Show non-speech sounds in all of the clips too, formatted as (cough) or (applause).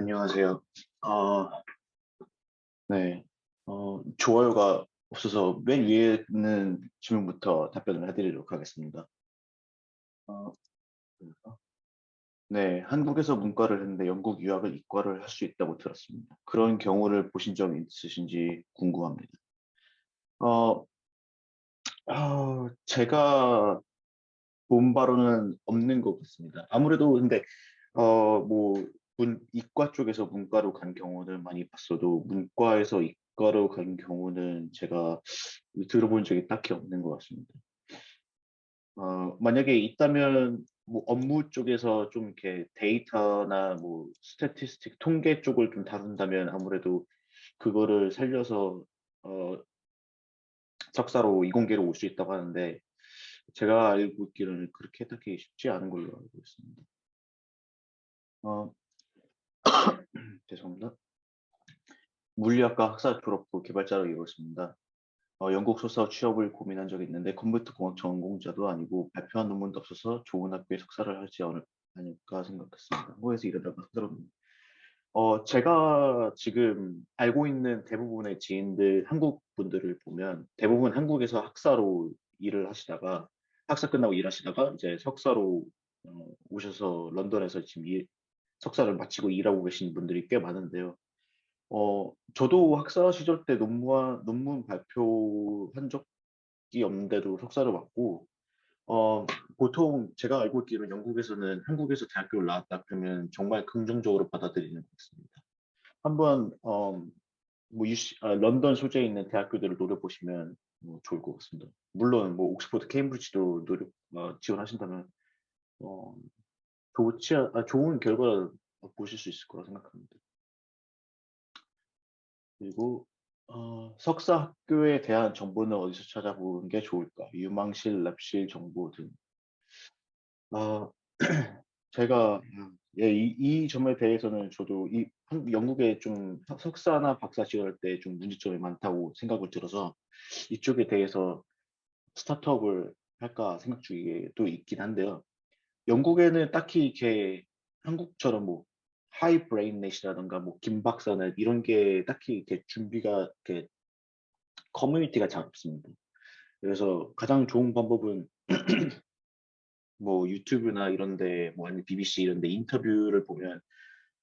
안녕하세요. 어, 네. 어, 좋아요가 없어서 맨 위에 있는 질문부터 답변을 해드리도록 하겠습니다. 어, 네, 한국에서 문과를 했는데 영국 유학을 이과를 할 수 있다고 들었습니다. 그런 경우를 보신 적 있으신지 궁금합니다. 어, 아, 제가 본 바로는 없는 것 같습니다. 아무래도 근데 어, 뭐 문, 이과 쪽에서 문과로 간 경우는 많이 봤어도 문과에서 이과로 간 경우는 제가 들어본 적이 딱히 없는 것 같습니다. 어, 만약에 있다면 뭐 업무 쪽에서 좀 이렇게 데이터나 뭐 스태티스틱 통계 쪽을 좀 다룬다면 아무래도 그거를 살려서 어, 석사로 이공계로 올 수 있다고 하는데 제가 알고 있기로는 그렇게 딱히 쉽지 않은 걸로 알고 있습니다. 어, 죄송합니다. 물리학과 학사 졸업 후 개발자로 이루었습니다. 어, 영국 소사 취업을 고민한 적이 있는데 컴퓨터 공학 전공자도 아니고 발표한 논문도 없어서 좋은 학교에 석사를 하지 않을까 생각했습니다. 호에서 이러다가 들었는데 어, 제가 지금 알고 있는 대부분의 지인들, 한국 분들을 보면 대부분 한국에서 학사로 일을 하시다가 학사 끝나고 일하시다가 이제 석사로 어, 오셔서 런던에서 지금 일, 석사를 마치고 일하고 계신 분들이 꽤 많은데요. 어, 저도 학사 시절 때 논문, 논문 발표한 적이 없는데도 석사를 받고, 어, 보통 제가 알고 있기로는 영국에서는 한국에서 대학교를 나왔다 그러면 정말 긍정적으로 받아들이는 것 같습니다. 한번 어, 뭐 UC, 아, 런던 소재에 있는 대학교들을 노려보시면 뭐 좋을 것 같습니다. 물론 뭐 옥스퍼드, 케임브리지도 노력 어, 지원하신다면 어, 좋지 않- 아, 좋은 결과를 보실 수 있을 거라 생각합니다. 그리고 어, 석사 학교에 대한 정보는 어디서 찾아보는 게 좋을까? 유망실, 랩실 정보 등. 아, (clears throat) 제가 예, 이, 이 점에 대해서는 저도 이 한- 영국에 좀 석- 석사나 박사 지원할 때 좀 문제점이 많다고 생각을 들어서 이쪽에 대해서 스타트업을 할까 생각 중에도 있긴 한데요. 영국에는 딱히 이렇게 한국처럼 뭐 하이 브레인 넷이라든가 뭐 김박사는 이런 게 딱히 이렇게 준비가 이렇게 커뮤니티가 잘 없습니다. 그래서 가장 좋은 방법은 (clears throat) 뭐 유튜브나 이런데 뭐 아니면 BBC 이런데 인터뷰를 보면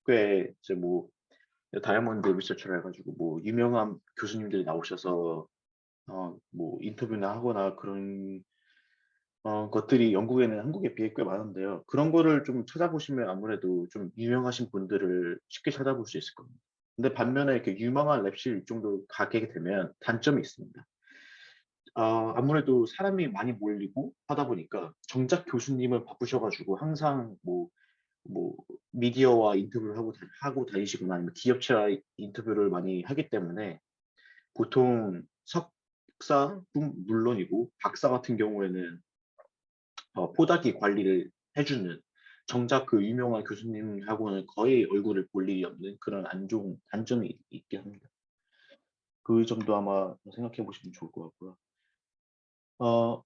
꽤 이제 뭐 다이아몬드 리서치를 해가지고 뭐 유명한 교수님들이 나오셔서 어 뭐 인터뷰나 하거나 그런 어, 것들이 영국에는 한국에 비해 꽤 많은데요. 그런 거를 좀 찾아보시면 아무래도 좀 유명하신 분들을 쉽게 찾아볼 수 있을 겁니다. 근데 반면에 이렇게 유명한 랩실 정도 가게 되면 단점이 있습니다. 어, 아무래도 사람이 많이 몰리고 하다 보니까 정작 교수님은 바쁘셔가지고 항상 뭐, 뭐 미디어와 인터뷰를 하고, 다- 하고 다니시거나 아니면 기업체와 인터뷰를 많이 하기 때문에 보통 석사뿐 물론이고 박사 같은 경우에는 어, 포닥이 관리를 해주는 정작 그 유명한 교수님하고는 거의 얼굴을 볼 일이 없는 그런 안 좋은 단점이 있- 있긴 합니다. 그 점도 아마 생각해 보시면 좋을 것 같고요. 어,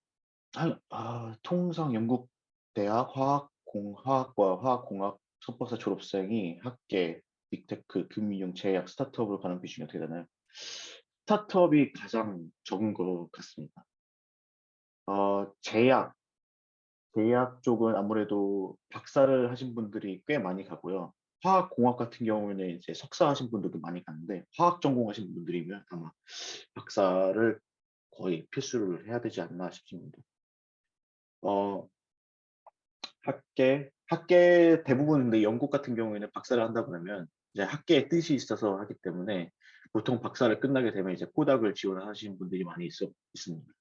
한, 아, 통상 영국 대학 화학공학과 화학공학 석박사 졸업생이 학계, 빅테크, 금융, 제약, 스타트업으로 가는 비중이 어떻게 되나요? 스타트업이 가장 적은 것 같습니다. 어, 제약, 제약 쪽은 아무래도 박사를 하신 분들이 꽤 많이 가고요. 화학공학 같은 경우에는 이제 석사 하신 분들도 많이 가는데 화학 전공하신 분들이면 아마 박사를 거의 필수를 해야 되지 않나 싶습니다. 어, 학계, 학계 대부분 근데 영국 같은 경우에는 박사를 한다 그러면 이제 학계에 뜻이 있어서 하기 때문에 보통 박사를 끝나게 되면 이제 포닥을 지원하시는 분들이 많이 있어, 있습니다.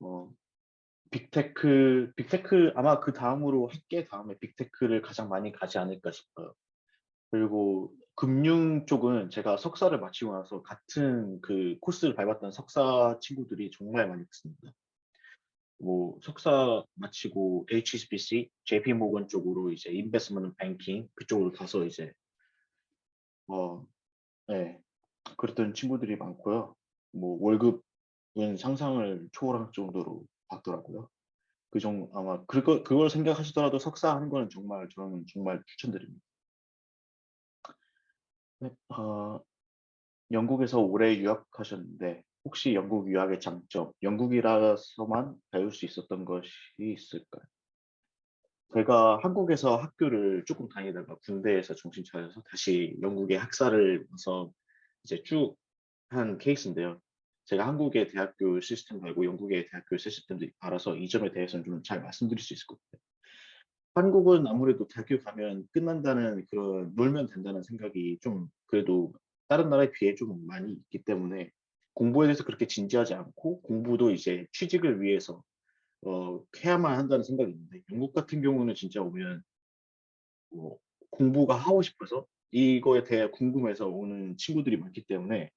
어, 빅테크, 빅테크 아마 그 다음으로 학계 다음에 빅테크를 가장 많이 가지 않을까 싶어요. 그리고 금융 쪽은 제가 석사를 마치고 나서 같은 그 코스를 밟았던 석사 친구들이 정말 많이 있습니다. 뭐 석사 마치고 HSBC, JP 모건 쪽으로 이제 인베스트먼트 뱅킹 그쪽으로 가서 이제 어, 네, 그랬던 친구들이 많고요. 뭐 월급은 상상을 초월할 정도로 받더라고요. 그정 아마 그거 그걸 생각하시더라도 석사 하는 거는 정말 저는 정말 추천드립니다. 네. 어 영국에서 오래 유학하셨는데 혹시 영국 유학의 장점, 영국이라서만 배울 수 있었던 것이 있을까요? 제가 한국에서 학교를 쪼끔 다니다가 군대에서 정신 차려서 다시 영국에 학사를 와서 이제 쭉 한 케이스인데요. 제가 한국의 대학교 시스템 말고 영국의 대학교 시스템도 알아서 이 점에 대해서는 좀 잘 말씀드릴 수 있을 것 같아요. 한국은 아무래도 대학교 가면 끝난다는 그런 놀면 된다는 생각이 좀 그래도 다른 나라에 비해 좀 많이 있기 때문에 공부에 대해서 그렇게 진지하지 않고 공부도 이제 취직을 위해서 어 해야만 한다는 생각이 있는데 영국 같은 경우는 진짜 오면 뭐 공부가 하고 싶어서 이거에 대해 궁금해서 오는 친구들이 많기 때문에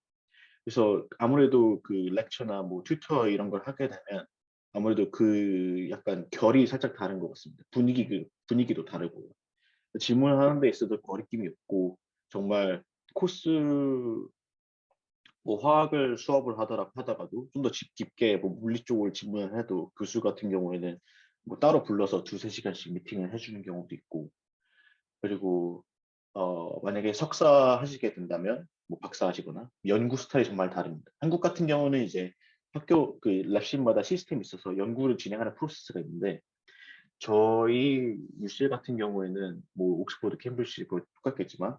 그래서 아무래도 그 lecture나 뭐 tutor 이런 걸 하게 되면 아무래도 그 약간 결이 살짝 다른 것 같습니다. 분위기 그 분위기도 다르고요. 질문을 하는 데 있어도 거리낌이 없고 정말 코스 뭐 화학을 수업을 하더라 하다가도 좀더집 깊게 뭐 물리 쪽을 질문을 해도 교수 같은 경우에는 뭐 따로 불러서 2-3 시간씩 미팅을 해 주는 경우도 있고 그리고 어 만약에 석사 하시게 된다면 뭐 박사 하시거나 연구 스타일이 정말 다릅니다. 한국 같은 경우는 이제 학교 그 랩실마다 시스템이 있어서 연구를 진행하는 프로세스가 있는데 저희 UCL 같은 경우에는 뭐 옥스퍼드, 캠브리지 뭐 똑같겠지만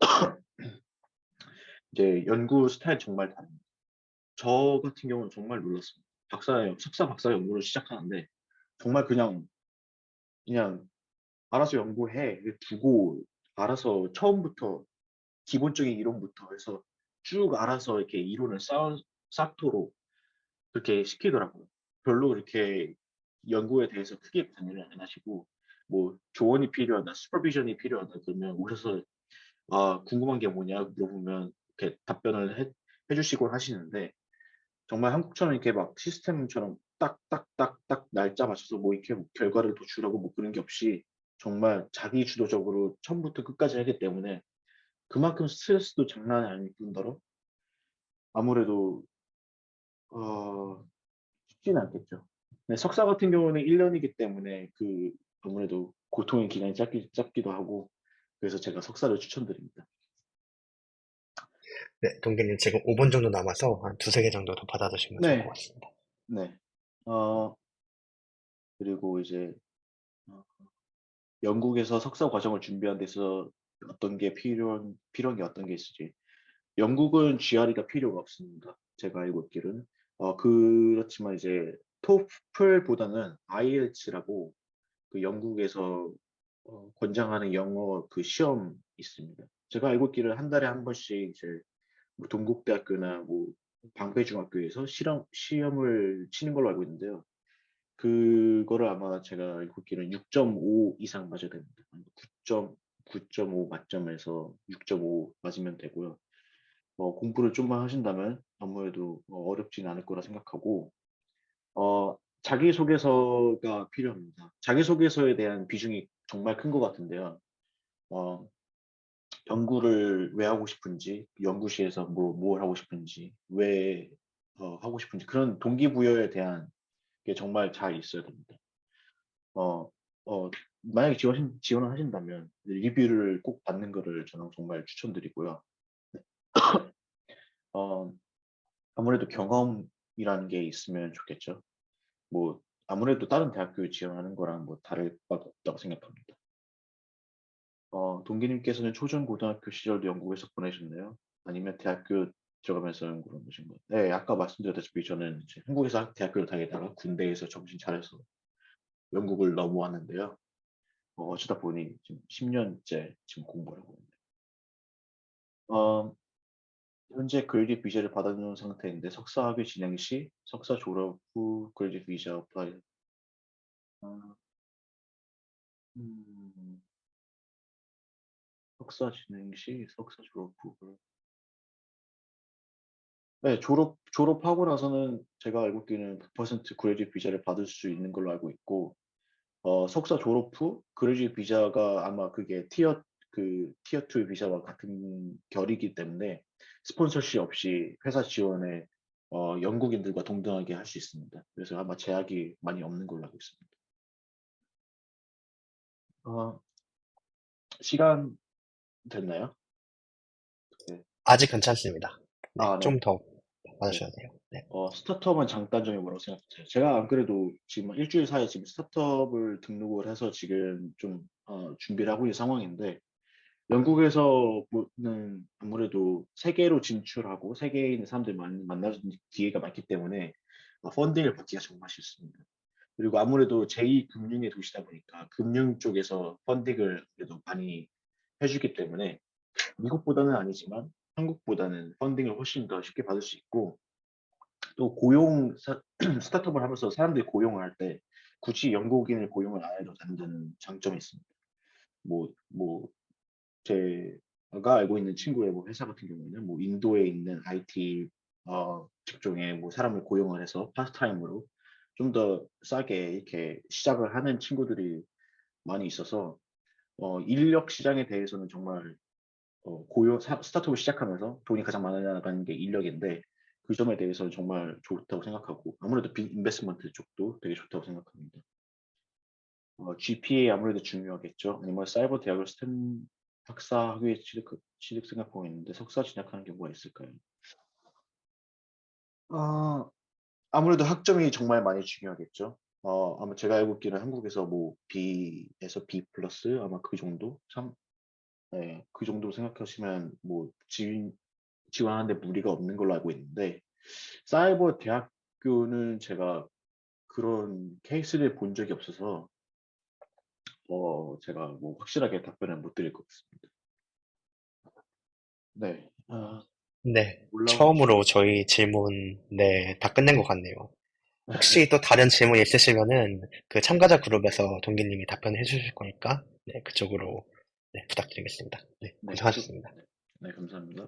(clears throat) 이제 연구 스타일이 정말 다릅니다. 저 같은 경우는 정말 놀랐습니다. 박사 석사, 박사 연구를 시작하는데 정말 그냥 그냥 "알아서 연구해." 이 두고 알아서 처음부터 기본적인 이론부터 해서 쭉 알아서 이렇게 이론을 쌓 쌓도록 그렇게 시키더라고요. 별로 그렇게 연구에 대해서 크게 관여를 안 하시고 뭐 "조언이 필요하다. 슈퍼비전이 필요하다." 그러면 오셔서 "아 궁금한 게 뭐냐?" 물어보면 이렇게 답변을 해 해 주시곤 하시는데 정말 한국처럼 이렇게 막 시스템처럼 딱딱딱딱 날짜 맞춰서 뭐 이렇게 뭐 결과를 도출하고 뭐 그런 게 없이 정말 자기 주도적으로 처음부터 끝까지 하기 때문에 그만큼 스트레스도 장난이 아닐 뿐더러 아무래도 어 쉽지는 않겠죠. 네 석사 같은 경우는 1 년이기 때문에 그 아무래도 고통의 기간이 짧기 짧기도 하고 그래서 제가 석사를 추천드립니다. 네. 동기님 지금 5분 정도 남아서 한 2-3개 정도 더 받아 주시면 좋을 것 네. 같습니다. 네. 어 그리고 이제 어 영국에서 석사 과정을 준비하는 데 있어서 어떤 게 필요한 필요한 게 어떤 게 있을지. 영국은 GRE가 필요가 없습니다. 제가 알고 있기로는. 어 그렇지만 이제 토플보다는 IELTS라고 그 영국에서 어 권장하는 영어 그 시험이 있습니다. 제가 알고 있기로는 한 달에 한 번씩 이제 뭐 동국대학교나 뭐 방배중학교에서 실험 시험을 치는 걸로 알고 있는데요. 그거를 아마 제가 알고 있기로는 6.5 이상 맞아야 됩니다. 한 9점 9.5 만점에서 6.5 맞으면 되고요. 뭐 공부를 좀만 하신다면 아무래도 뭐 어렵진 않을 거라 생각하고 어 자기소개서가 필요합니다. 자기소개서에 대한 비중이 정말 큰 것 같은데요. 어 연구를 왜 하고 싶은지, 연구실에서 뭐 뭘 하고 싶은지, 왜 어 하고 싶은지 그런 동기부여에 대한 게 정말 잘 있어야 됩니다. 어 어 만약에 지원하신 지원을 하신다면 리뷰를 꼭 받는 거를 저는 정말 추천드리고요. (coughs) 어 아무래도 경험이라는 게 있으면 좋겠죠. 뭐 아무래도 다른 대학교에 지원하는 거랑 뭐 다를 바가 없다고 생각합니다. 어 동기님께서는 초중 고등학교 시절도 영국에서 보내셨나요? 아니면 대학교 들어가면서 연구를 하신 거네 아까 말씀드렸다시피 저는 이제 한국에서 학 대학교를 다니다가 군대에서 정신 차려서 영국을 넘어왔는데요. 어 어쩌다 보니 지금 10 년째 지금 공부를 하고 있네요. 어 현재 그레이드 비자를 받아놓은 상태인데 석사 학위 진행 시 석사 졸업 후 그레이드 비자 어플라이 아 음. 석사 진행 시 석사 졸업 후그 네 졸업 졸업하고 나서는 제가 알고 있기로는 100% 그레이드 비자를 받을 수 있는 걸로 알고 있고 어 석사 졸업 후 그레이드 비자가 아마 그게 티어 그 티어 2 비자와 같은 결이기 때문에 스폰서십 없이 회사 지원에 어 영국인들과 동등하게 할 수 있습니다. 그래서 아마 제약이 많이 없는 걸로 알고 있습니다. 어 시간 됐나요? 아직 괜찮습니다. 네, 아, 네. 좀더 받으셔야 돼요. 네. 어, 스타트업은 장단점이 뭐라고 생각하세요? 제가 안 그래도 지금 일주일 사이에 지금 스타트업을 등록을 해서 지금 좀 어, 준비를 하고 있는 상황인데 영국에서 는 아무래도 세계로 진출하고 세계에 있는 사람들 만 만날 기회가 많기 때문에 어, 펀딩을 받기가 정말 쉽습니다. 그리고 아무래도 제2 금융의 도시다 보니까 금융 쪽에서 펀딩을 그래도 많이 해주기 때문에 미국보다는 아니지만 한국보다는 펀딩을 훨씬 더 쉽게 받을 수 있고 또 고용 사- (clears throat) 스타트업을 하면서 사람들이 고용을 할 때 굳이 영국인을 고용을 안 해도 된다는 장점이 있습니다. 뭐, 뭐, 제가 알고 있는 친구의 뭐 회사 같은 경우에는 뭐 인도에 있는 IT 어, 직종에 뭐 사람을 고용을 해서 파스타임으로 좀 더 싸게 이렇게 시작을 하는 친구들이 많이 있어서 어, 인력 시장에 대해서는 정말 어, 사- 스타트업을 시작하면서 돈이 가장 많이 나가는 게 인력인데 그 점에 대해서는 정말 좋다고 생각하고 아무래도 빅 인베스트먼트 쪽도 되게 좋다고 생각합니다. 어, GPA 아무래도 중요하겠죠. 아니면 사이버 대학을 스탠 박사 학위에 취득, 취득 생각하고 있는데 석사 진학하는 경우가 있을까요? 아, 아무래도 학점이 정말 많이 중요하겠죠. 어, 아마 제가 알고 있기는 한국에서 뭐 B에서 B 플러스 아마 그 정도? 참, 네, 그 정도 생각하시면 뭐 지원, 지원하는데 무리가 없는 걸로 알고 있는데 사이버 대학교는 제가 그런 케이스를 본 적이 없어서 어, 제가 뭐 확실하게 답변을 못 드릴 것 같습니다. 네. 아, 네, 처음으로 저희 질문, 네, 다 끝낸 것 같네요. 혹시 또 다른 질문 있으시면은 그 참가자 그룹에서 동기님이 답변해 주실 거니까, 네, 그쪽으로, 네, 부탁드리겠습니다. 네, 네, 고생하셨습니다. 네, 감사합니다.